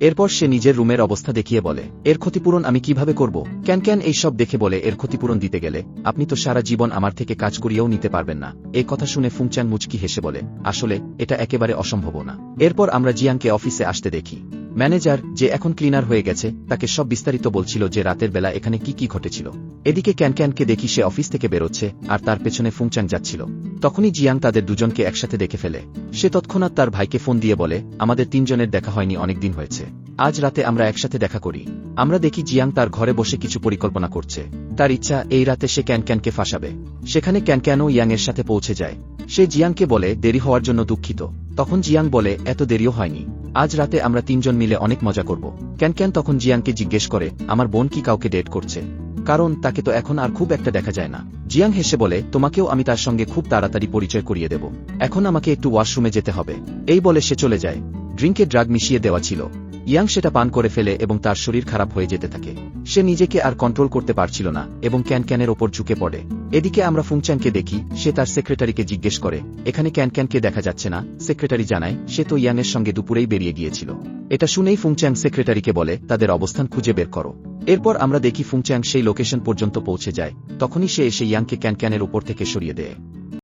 এরপর সে নিজের রুমের অবস্থা দেখিয়ে বলে, এর ক্ষতিপূরণ আমি কীভাবে করব? ক্যান ক্যান এইসব দেখে বলে, এর ক্ষতিপূরণ দিতে গেলে, আপনি তো সারা জীবন আমার থেকে কাজ করিয়েও নিতে পারবেন না। এ কথা শুনে ফুংচান মুচকি হেসে বলে, আসলে, এটা একেবারে অসম্ভব না। এরপর আমরা জিয়াংকে অফিসে আসতে দেখি। ম্যানেজার যে এখন ক্লিনার হয়ে গেছে, তাকে সব বিস্তারিত বলছিল যে রাতের বেলা এখানে কি কি ঘটেছিল। এদিকে ক্যান ক্যানকে দেখি সে অফিস থেকে বেরোচ্ছে, আর তার পেছনে ফুংচাং যাচ্ছিল। তখনই জিয়াং তাদের দুজনকে একসাথে দেখে ফেলে। সে তৎক্ষণাৎ তার ভাইকে ফোন দিয়ে বলে, আমাদের তিনজনের দেখা হয়নি, অনেকদিন হয়েছে। আজ রাতে আমরা একসাথে দেখা করি। আমরা দেখি জিয়াং তার ঘরে বসে কিছু পরিকল্পনা করছে। তার ইচ্ছা, এই রাতে সে ক্যান ক্যানকে ফাঁসাবে। সেখানে ক্যান ক্যানও ইয়াংয়ের সাথে পৌঁছে যায়। সে জিয়াংকে বলে, দেরি হওয়ার জন্য দুঃখিত। তখন জিয়াং বলে, এত দেরিও হয়নি। আজ রাতে আমরা তিনজন মিলে অনেক মজা করব। ক্যান ক্যান তখন জিয়াংকে জিজ্ঞেস করে, আমার বোন কি কাউকে ডেট করছে? কারণ তাকে তো এখন আর খুব একটা দেখা যায় না। জিয়াং হেসে বলে, তোমাকেও আমি তার সঙ্গে খুব তাড়াতাড়ি পরিচয় করিয়ে দেব। এখন আমাকে একটু ওয়াশরুমে যেতে হবে। এই বলে সে চলে যায়। ড্রিঙ্কে ড্রাগ মিশিয়ে দেওয়া ছিল। ইয়াং সেটা পান করে ফেলে এবং তার শরীর খারাপ হয়ে যেতে থাকে। সে নিজেকে আর কন্ট্রোল করতে পারছিল না এবং ক্যান ক্যানের ওপর ঝুঁকে পড়ে। এদিকে আমরা ফুংচাংকে দেখি, সে তার সেক্রেটারিকে জিজ্ঞেস করে, এখানে ক্যান ক্যানকে দেখা যাচ্ছে না? সেক্রেটারি জানায়, সে তো ইয়াংয়ের সঙ্গে দুপুরেই বেরিয়ে গিয়েছিল। এটা শুনেই ফুংচ্যাং সেক্রেটারিকে বলে, তাদের অবস্থান খুঁজে বের করো। এরপর আমরা দেখি ফুংচ্যাং সেই লোকেশন পর্যন্ত পৌঁছে যায়। তখনই সে এসে ইয়াংকে ক্যান ক্যানের উপর থেকে সরিয়ে দেয়।